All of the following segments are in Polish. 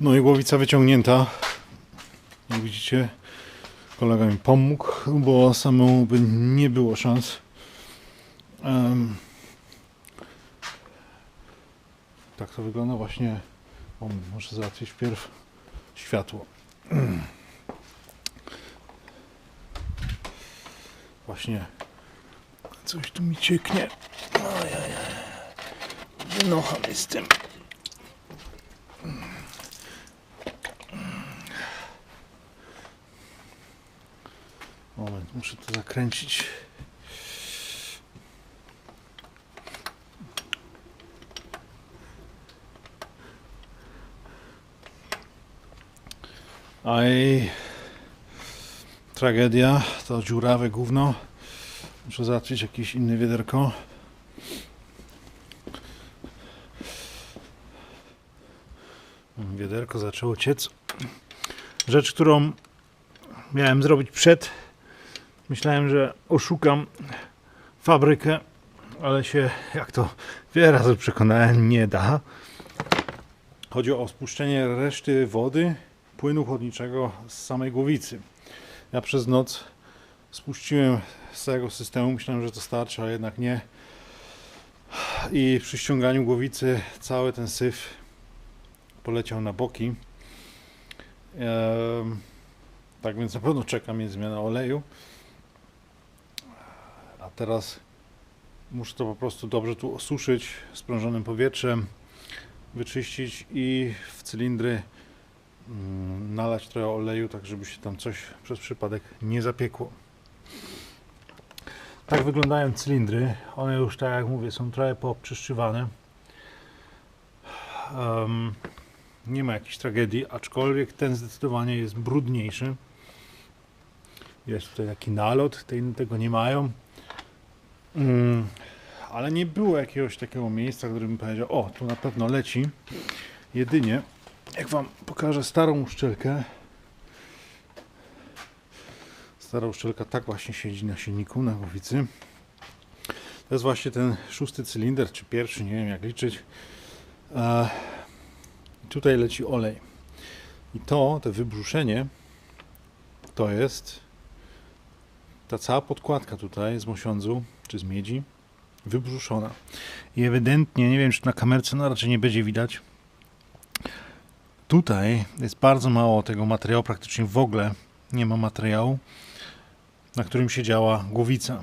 No i głowica wyciągnięta. Jak widzicie, kolega mi pomógł, bo samemu by nie było szans. Em, tak to wygląda właśnie. O, muszę załatwić wpierw światło. Właśnie coś tu mi cieknie. Ojej. Wynocham z tym. Muszę to zakręcić. Aj, tragedia, to dziurawe gówno. Muszę załatwić jakieś inne wiaderko. Wiaderko zaczęło ciec. Rzecz, którą miałem zrobić przed. Myślałem, że oszukam fabrykę, ale się, jak to wiele razy przekonałem, nie da. Chodzi o spuszczenie reszty wody, płynu chłodniczego z samej głowicy. Ja przez noc spuściłem z całego systemu, myślałem, że to starczy, ale jednak nie. I przy ściąganiu głowicy cały ten syf poleciał na boki. Ehm, tak więc na pewno czeka mnie zmiana oleju. A teraz muszę to po prostu dobrze tu osuszyć sprężonym powietrzem, wyczyścić i w cylindry mm, nalać trochę oleju, tak żeby się tam coś przez przypadek nie zapiekło. Tak wyglądają cylindry. One już, tak jak mówię, są trochę poobczyszczywane. Em, nie ma jakiejś tragedii, aczkolwiek ten zdecydowanie jest brudniejszy. Jest tutaj taki nalot, te tego nie mają. Mm, ale nie było jakiegoś takiego miejsca, w którym powiedział, o, tu na pewno leci. Jedynie, jak Wam pokażę starą uszczelkę, stara uszczelka tak właśnie siedzi na silniku, na głowicy. To jest właśnie ten szósty cylinder, czy pierwszy, nie wiem jak liczyć. E, tutaj leci olej. I to, to wybrzuszenie, to jest ta cała podkładka tutaj z mosiądzu, czy z miedzi, wybrzuszona. I ewidentnie, nie wiem czy na kamerce, no raczej nie będzie widać, tutaj jest bardzo mało tego materiału, praktycznie w ogóle nie ma materiału, na którym siedziała głowica.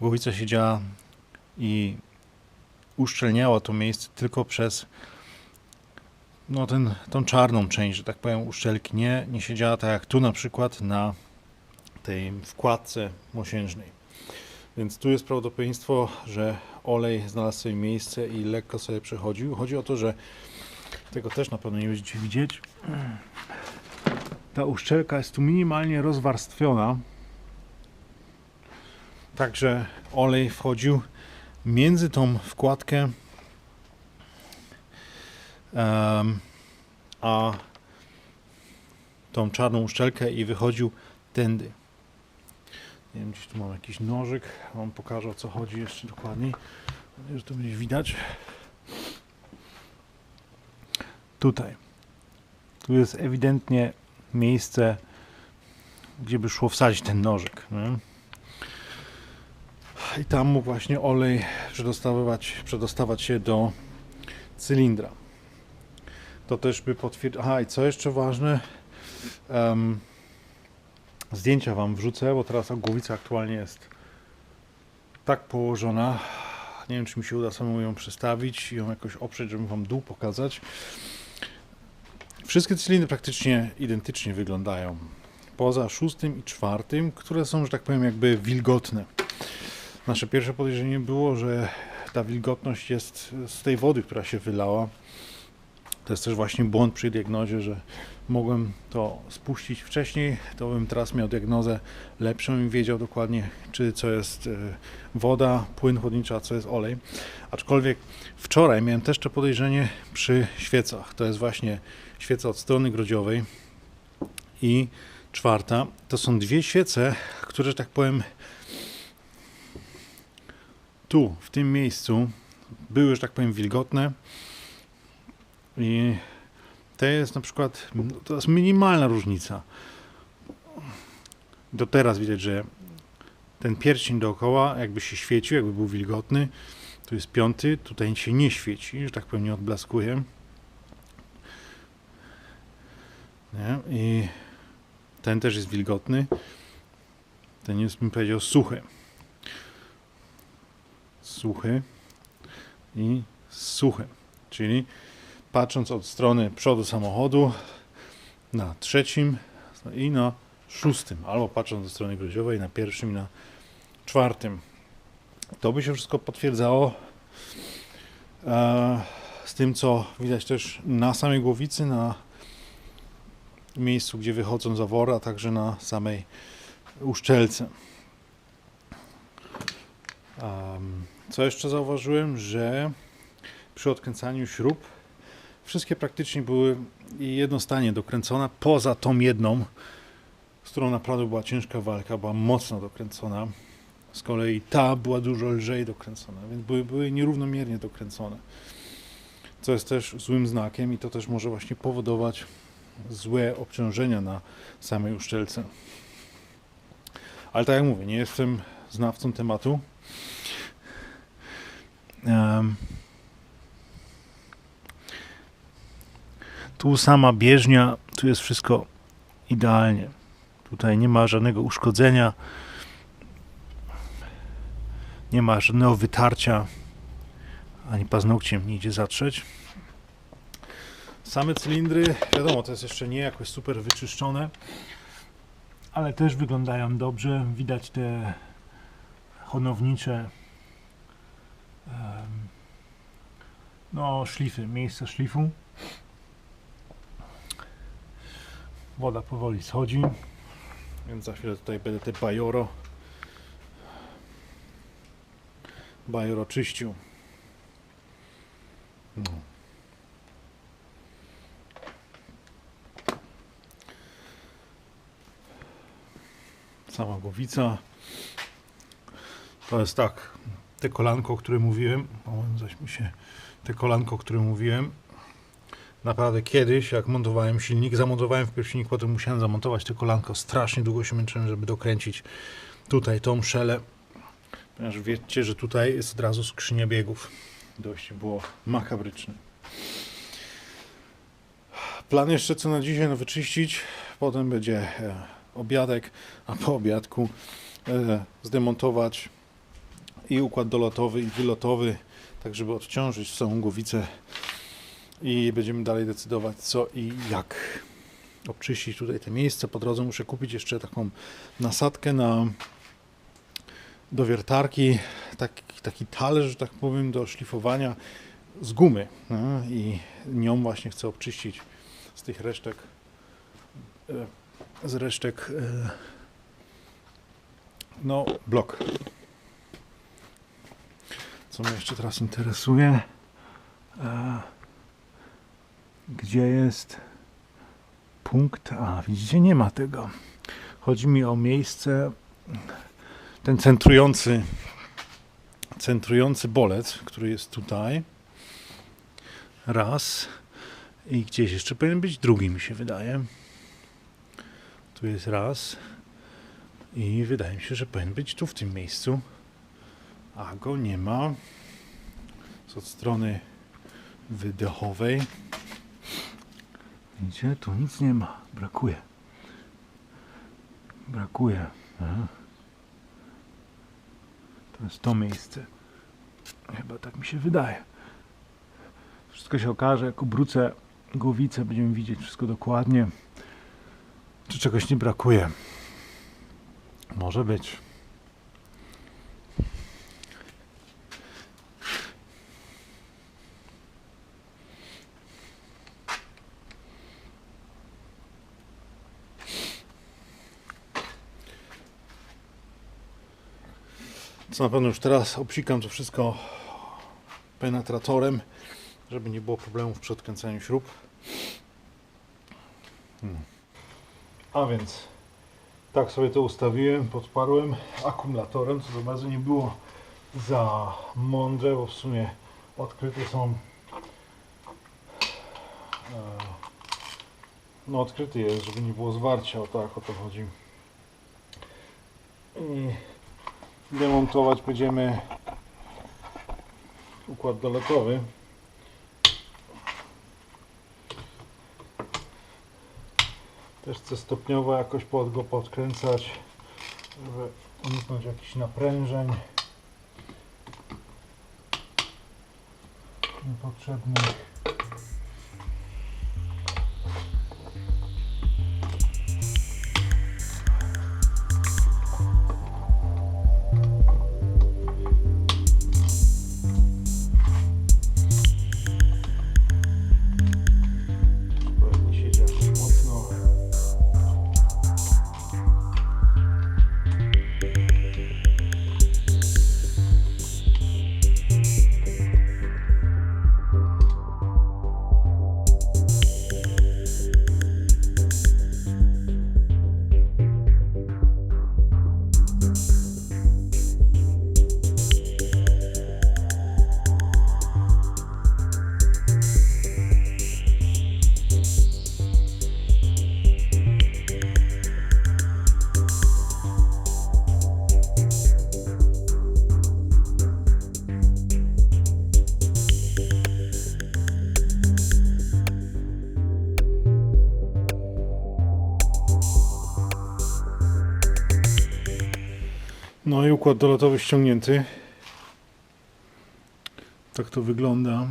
Głowica siedziała i uszczelniała to miejsce tylko przez no ten, tą czarną część, że tak powiem, uszczelki. Nie, nie siedziała tak jak tu na przykład na tej wkładce mosiężnej. Więc tu jest prawdopodobieństwo, że olej znalazł sobie miejsce i lekko sobie przechodził. Chodzi o to, że tego też na pewno nie będziecie widzieć. Ta uszczelka jest tu minimalnie rozwarstwiona. Także olej wchodził między tą wkładkę a tą czarną uszczelkę i wychodził tędy. Nie wiem, gdzieś tu mam jakiś nożyk. Wam pokażę o co chodzi jeszcze dokładniej. Mam że to będzie widać. Tutaj. Tu jest ewidentnie miejsce, gdzie by szło wsadzić ten nożyk. Nie? I tam mógł właśnie olej przedostawać, przedostawać się do cylindra. To też by potwierdził. Aha, i co jeszcze ważne? Em, zdjęcia Wam wrzucę, bo teraz głowica aktualnie jest tak położona. Nie wiem, czy mi się uda samemu ją przestawić i ją jakoś oprzeć, żeby Wam dół pokazać. Wszystkie cylindry praktycznie identycznie wyglądają. Poza szóstym i czwartym, które są, że tak powiem, jakby wilgotne. Nasze pierwsze podejrzenie było, że ta wilgotność jest z tej wody, która się wylała. To jest też właśnie błąd przy diagnozie, że mogłem to spuścić wcześniej, to bym teraz miał diagnozę lepszą i wiedział dokładnie, czy co jest e, woda, płyn chłodniczy, a co jest olej. Aczkolwiek wczoraj miałem też to podejrzenie przy świecach. To jest właśnie świeca od strony grodziowej i czwarta. To są dwie świece, które, że tak powiem, tu, w tym miejscu były, że tak powiem, wilgotne i To jest na przykład, to jest minimalna różnica. Do teraz widać, że ten pierścień dookoła jakby się świecił, jakby był wilgotny. Tu jest piąty, tutaj się nie świeci, że tak powiem, nie odblaskuje. Nie? I ten też jest wilgotny. Ten jest, bym powiedział, suchy. Suchy i suchy. Czyli patrząc od strony przodu samochodu na trzecim i na szóstym, albo patrząc od strony groziowej na pierwszym i na czwartym. To by się wszystko potwierdzało e, z tym, co widać też na samej głowicy, na miejscu, gdzie wychodzą zawory, a także na samej uszczelce. Co jeszcze zauważyłem, że przy odkręcaniu śrub wszystkie praktycznie były jednostanie dokręcone, poza tą jedną, z którą naprawdę była ciężka walka, była mocno dokręcona. Z kolei ta była dużo lżej dokręcona, więc były, były nierównomiernie dokręcone. Co jest też złym znakiem i to też może właśnie powodować złe obciążenia na samej uszczelce. Ale tak jak mówię, nie jestem znawcą tematu. Em, tu sama bieżnia, tu jest wszystko idealnie. Tutaj nie ma żadnego uszkodzenia, nie ma żadnego wytarcia, ani paznokciem nie idzie zatrzeć. Same cylindry, wiadomo, to jest jeszcze nie jakoś super wyczyszczone, ale też wyglądają dobrze. Widać te honownicze no, szlify, miejsca szlifu. Woda powoli schodzi, więc za chwilę tutaj będę te bajoro bajoro czyścił. No. Sama głowica. To jest tak, te kolanko, o którym mówiłem, o, zaś mi się, te kolanko, o którym mówiłem, naprawdę kiedyś, jak montowałem silnik, zamontowałem wpierw silnik, potem musiałem zamontować te kolanko, strasznie długo się męczyłem, żeby dokręcić tutaj tą szelę, ponieważ wiecie, że tutaj jest od razu skrzynia biegów. Dość było makabryczne. Plan jeszcze co na dzisiaj, no wyczyścić, potem będzie e, obiadek, a po obiadku e, zdemontować i układ dolotowy i wylotowy, tak żeby odciążyć całą głowicę i będziemy dalej decydować co i jak obczyścić tutaj te miejsce. Po drodze muszę kupić jeszcze taką nasadkę na do wiertarki, taki, taki talerz, że tak powiem, do szlifowania z gumy no, i nią właśnie chcę obczyścić z tych resztek e, z resztek e, no blok. Co mnie jeszcze teraz interesuje? Gdzie jest punkt? A, widzicie, nie ma tego. Chodzi mi o miejsce, ten centrujący, centrujący bolec, który jest tutaj. Raz. I gdzieś jeszcze powinien być drugi, mi się wydaje. Tu jest raz. I wydaje mi się, że powinien być tu w tym miejscu. A go nie ma. Z od strony wydechowej. Widzicie, tu nic nie ma. Brakuje. Brakuje. Aha. To jest to miejsce. Chyba tak mi się wydaje. Wszystko się okaże, jak obrócę głowicę, będziemy widzieć wszystko dokładnie. Czy czegoś nie brakuje? Może być. Co na pewno już teraz obsikam to wszystko penetratorem, żeby nie było problemów przy odkręcaniu śrub. Hmm. A więc tak sobie to ustawiłem, podparłem akumulatorem, co za bardzo nie było za mądre, bo w sumie odkryte są e, No odkryty jest, żeby nie było zwarcia, o tak o to chodzi. I demontować będziemy układ dolotowy. Też chcę stopniowo jakoś pod go podkręcać, żeby uniknąć jakichś naprężeń niepotrzebnych. Układ dolotowy ściągnięty. Tak to wygląda.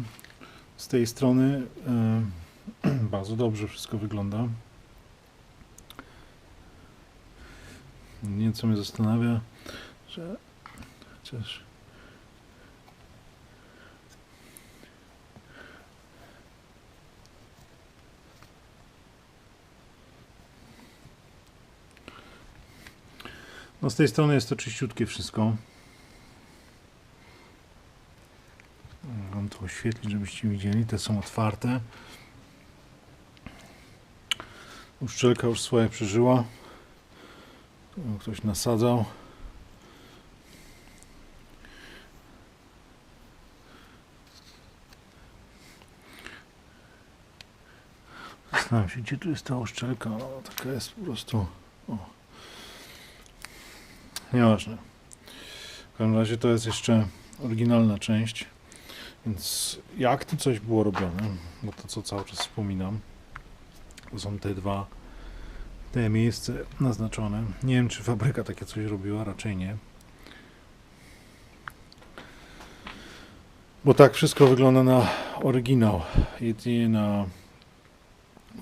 Z tej strony e, bardzo dobrze wszystko wygląda. Nieco mnie zastanawia, że chociaż No z tej strony jest to czyściutkie wszystko. Wam to oświetlić, żebyście widzieli. Te są otwarte. Uszczelka już swoje przeżyła. Tu Ktoś nasadzał. Zastanawiam się, gdzie tu jest ta uszczelka. No, taka jest po prostu. O. Nieważne. W każdym razie to jest jeszcze oryginalna część. Więc jak tu coś było robione, bo to co cały czas wspominam, to są te dwa te miejsce naznaczone. Nie wiem czy fabryka takie coś robiła, raczej nie. Bo tak wszystko wygląda na oryginał. Jedynie na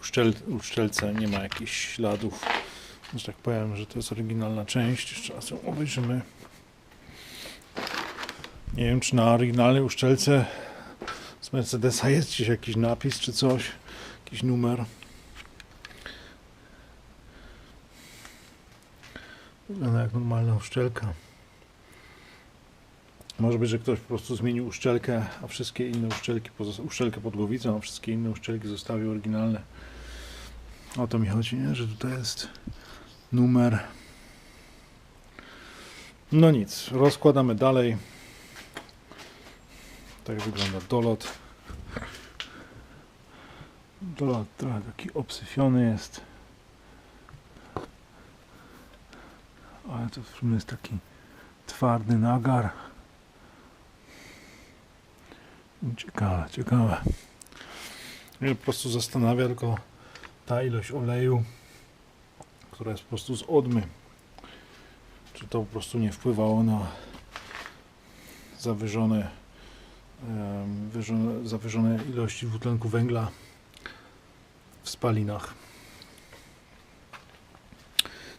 uszczel, uszczelce nie ma jakichś śladów że tak powiem, że to jest oryginalna część. Jeszcze raz ją obejrzymy. Nie wiem, czy na oryginalnej uszczelce z Mercedesa jest gdzieś jakiś napis czy coś, jakiś numer. Wygląda jak normalna uszczelka. Może być, że ktoś po prostu zmienił uszczelkę, a wszystkie inne uszczelki, uszczelkę pod głowicą, a wszystkie inne uszczelki zostały oryginalne. O to mi chodzi, nie? że tutaj jest numer. No nic, rozkładamy dalej. Tak wygląda dolot. Dolot trochę taki obsyfiony jest. Ale to w sumie jest taki twardy nagar. Ciekawe, ciekawe. Mnie po prostu zastanawia tylko ta ilość oleju która jest po prostu z odmy. Czy to po prostu nie wpływało na zawyżone, zawyżone ilości dwutlenku węgla w spalinach?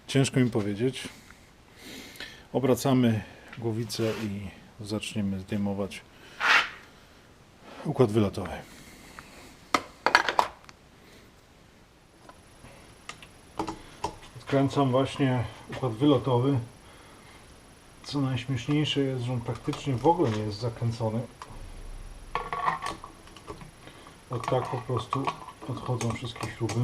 Ciężko mi powiedzieć. Obracamy głowicę i zaczniemy zdejmować układ wylotowy. Odkręcam właśnie układ wylotowy. Co najśmieszniejsze jest, że on praktycznie w ogóle nie jest zakręcony. Od tak po prostu odchodzą wszystkie śruby.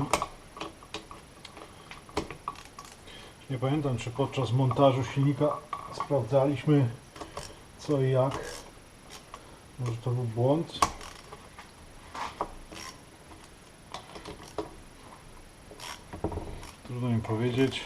Nie pamiętam, czy podczas montażu silnika sprawdzaliśmy co i jak. Może to był błąd. Trudno mi powiedzieć.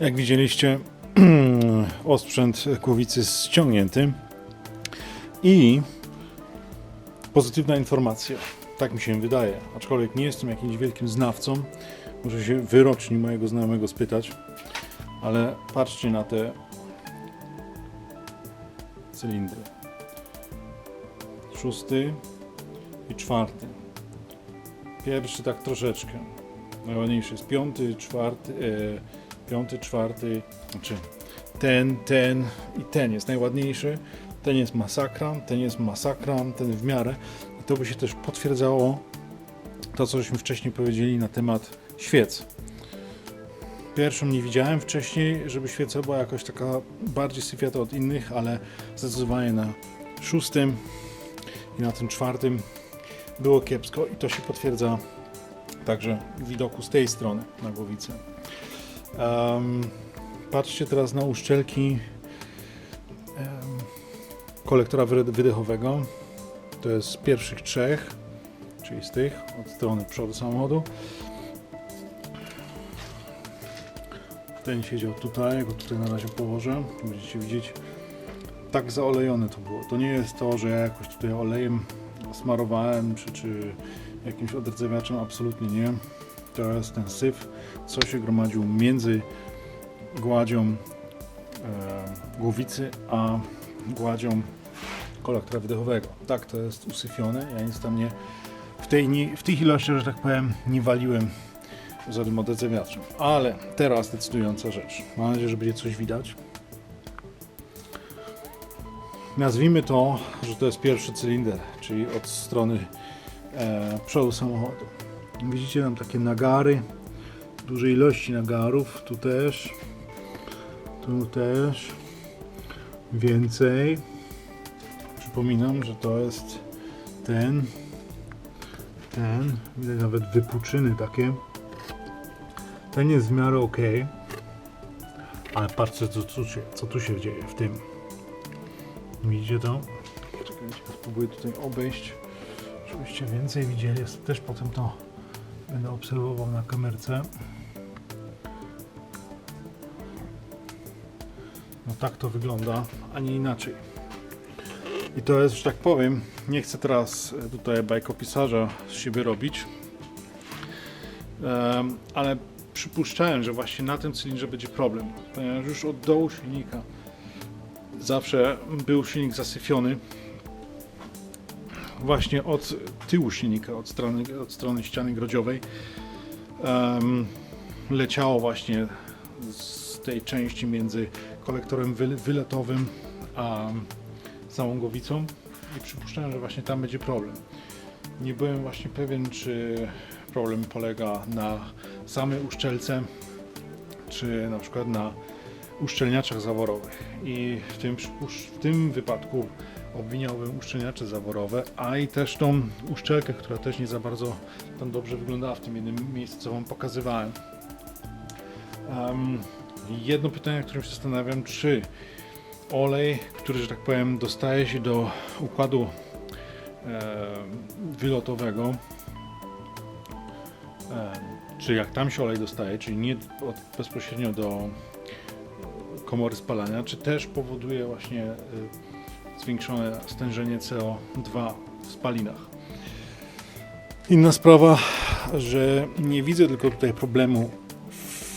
Jak widzieliście, osprzęt kłowicy ściągnięty i pozytywna informacja. Tak mi się wydaje. Aczkolwiek nie jestem jakimś wielkim znawcą. Muszę się wyroczni mojego znajomego spytać. Ale patrzcie na te cylindry. Szósty i czwarty. Pierwszy tak troszeczkę. Najładniejszy jest piąty, czwarty, e, piąty, czwarty, znaczy ten, ten i ten jest najładniejszy. Ten jest masakra, ten jest masakra, ten w miarę. I to by się też potwierdzało to, co żeśmy wcześniej powiedzieli na temat świec. Pierwszą nie widziałem wcześniej, żeby świeca była jakoś taka bardziej syfiata od innych, ale zdecydowanie na szóstym i na tym czwartym było kiepsko i to się potwierdza także widoku z tej strony na głowicę. Em, patrzcie teraz na uszczelki em, kolektora wyde- wydechowego. To jest z pierwszych trzech, czyli z tych od strony przodu samochodu. Ten siedział tutaj, go tutaj na razie położę. Będziecie widzieć, tak zaolejone to było. To nie jest to, że ja jakoś tutaj olejem smarowałem, czy, czy jakimś odrdzewiaczem, absolutnie nie. To jest ten syf, co się gromadził między gładzią e, głowicy, a gładzią kolektora wydechowego. Tak, to jest usyfione, ja nic tam nie, w, tej, nie, w tych ilościach, że tak powiem, nie waliłem żadnym odrdzewiaczem. Ale teraz decydująca rzecz. Mam nadzieję, że będzie coś widać. Nazwijmy to, że to jest pierwszy cylinder, czyli od strony e, przodu samochodu. Widzicie tam takie nagary, duże ilości nagarów, tu też, tu też, więcej. Przypominam, że to jest ten, ten, widać nawet wypuczyny takie. Ten jest w miarę ok, ale patrzcie co, co, co tu się dzieje w tym. Widzicie to? Czekajcie, spróbuję tutaj obejść, żebyście więcej widzieli. Też potem to będę obserwował na kamerce. No tak to wygląda, a nie inaczej. I to jest, że tak powiem, nie chcę teraz e, tutaj bajkopisarza z siebie robić, ale przypuszczałem, że właśnie na tym cylindrze będzie problem, ponieważ już od dołu silnika zawsze był silnik zasyfiony właśnie od tyłu silnika, od strony, od strony ściany grodziowej em, leciało właśnie z tej części między kolektorem wyl- wyletowym a samą głowicą i przypuszczałem, że właśnie tam będzie problem. Nie byłem właśnie pewien, czy problem polega na samej uszczelce, czy na przykład na uszczelniaczach zaworowych. I w tym, w tym wypadku obwiniałbym uszczelniacze zaworowe, a i też tą uszczelkę, która też nie za bardzo tam dobrze wyglądała w tym jednym miejscu, co Wam pokazywałem. Em, jedno pytanie, którym się zastanawiam, czy olej, który, że tak powiem, dostaje się do układu e, wylotowego, e, czy jak tam się olej dostaje, czyli nie od, bezpośrednio do komory spalania, czy też powoduje właśnie e, zwiększone stężenie CO2 w spalinach. Inna sprawa, że nie widzę tylko tutaj problemu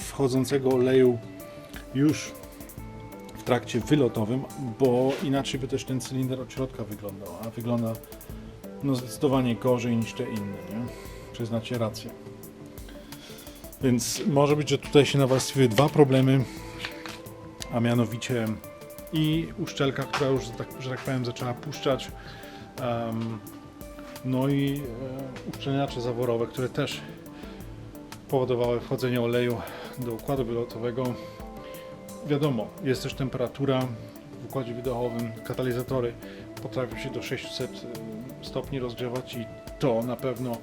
wchodzącego oleju już w trakcie wylotowym, bo inaczej by też ten cylinder od środka wyglądał, a wygląda no zdecydowanie gorzej niż te inne, nie? Przyznacie rację. Więc może być, że tutaj się nawarstwiły dwa problemy, a mianowicie i uszczelka, która już, że tak, tak powiem, zaczęła puszczać, no i e, uszczelniacze zaworowe, które też powodowały wchodzenie oleju do układu wylotowego. Wiadomo, jest też temperatura w układzie wydechowym, katalizatory potrafią się do 600 e, stopni rozgrzewać i to na pewno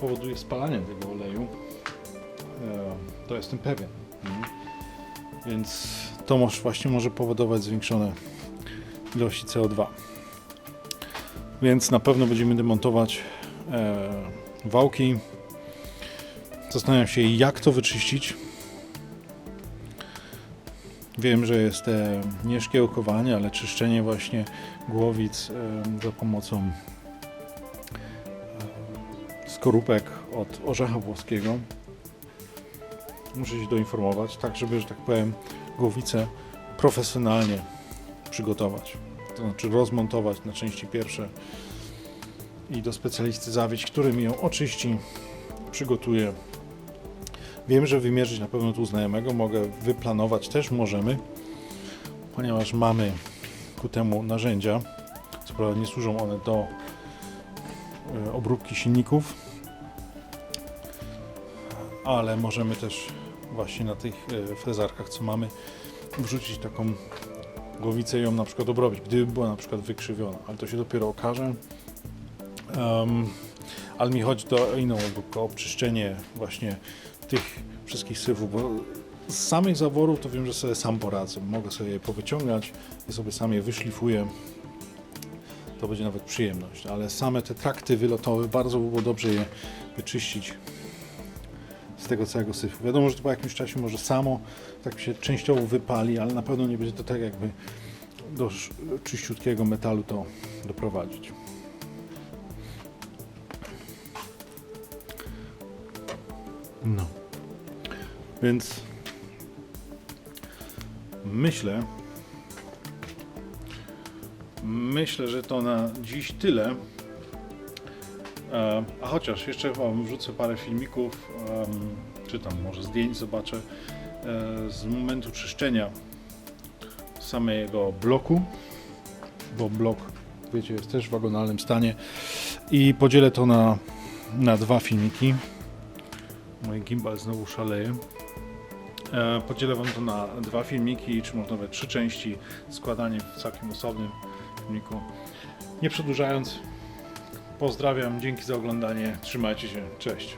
powoduje spalanie tego oleju. E, To jestem pewien. Mhm. Więc to może, właśnie może powodować zwiększone ilości CO2. Więc na pewno będziemy demontować e, wałki. Zastanawiam się, jak to wyczyścić. Wiem, że jest e, nie szkiełkowanie, ale czyszczenie właśnie głowic e, za pomocą e, skorupek od orzecha włoskiego. Muszę się doinformować, tak żeby, że tak powiem, głowicę profesjonalnie przygotować. To znaczy rozmontować na części pierwsze i do specjalisty zawieźć, który mi ją oczyści, przygotuje. Wiem, że wymierzyć na pewno tu znajomego, mogę wyplanować też możemy, ponieważ mamy ku temu narzędzia. Co prawda nie służą one do e, obróbki silników, ale możemy też właśnie na tych e, frezarkach, co mamy, wrzucić taką głowicę i ją na przykład obrobić, gdyby była na przykład wykrzywiona, ale to się dopiero okaże. Em, ale mi chodzi o inną o obczyszczenie właśnie tych wszystkich syfów, bo z samych zaworów to wiem, że sobie sam poradzę. Mogę sobie je powyciągać i sobie sam je wyszlifuję. To będzie nawet przyjemność, ale same te trakty wylotowe bardzo by było dobrze je wyczyścić tego całego syfu. Wiadomo, że to po jakimś czasie może samo tak się częściowo wypali, ale na pewno nie będzie to tak jakby do czyściutkiego metalu to doprowadzić. No. Więc myślę, myślę, że to na dziś tyle. E, A chociaż jeszcze Wam wrzucę parę filmików, czy tam może zdjęć zobaczę e, z momentu czyszczenia samego bloku, bo blok, wiecie, jest też w wagonalnym stanie i podzielę to na, na dwa filmiki. Mój gimbal znowu szaleje. E, Podzielę Wam to na dwa filmiki, czy może nawet trzy części, składanie w całkiem osobnym filmiku. Nie przedłużając, pozdrawiam, dzięki za oglądanie, trzymajcie się, cześć.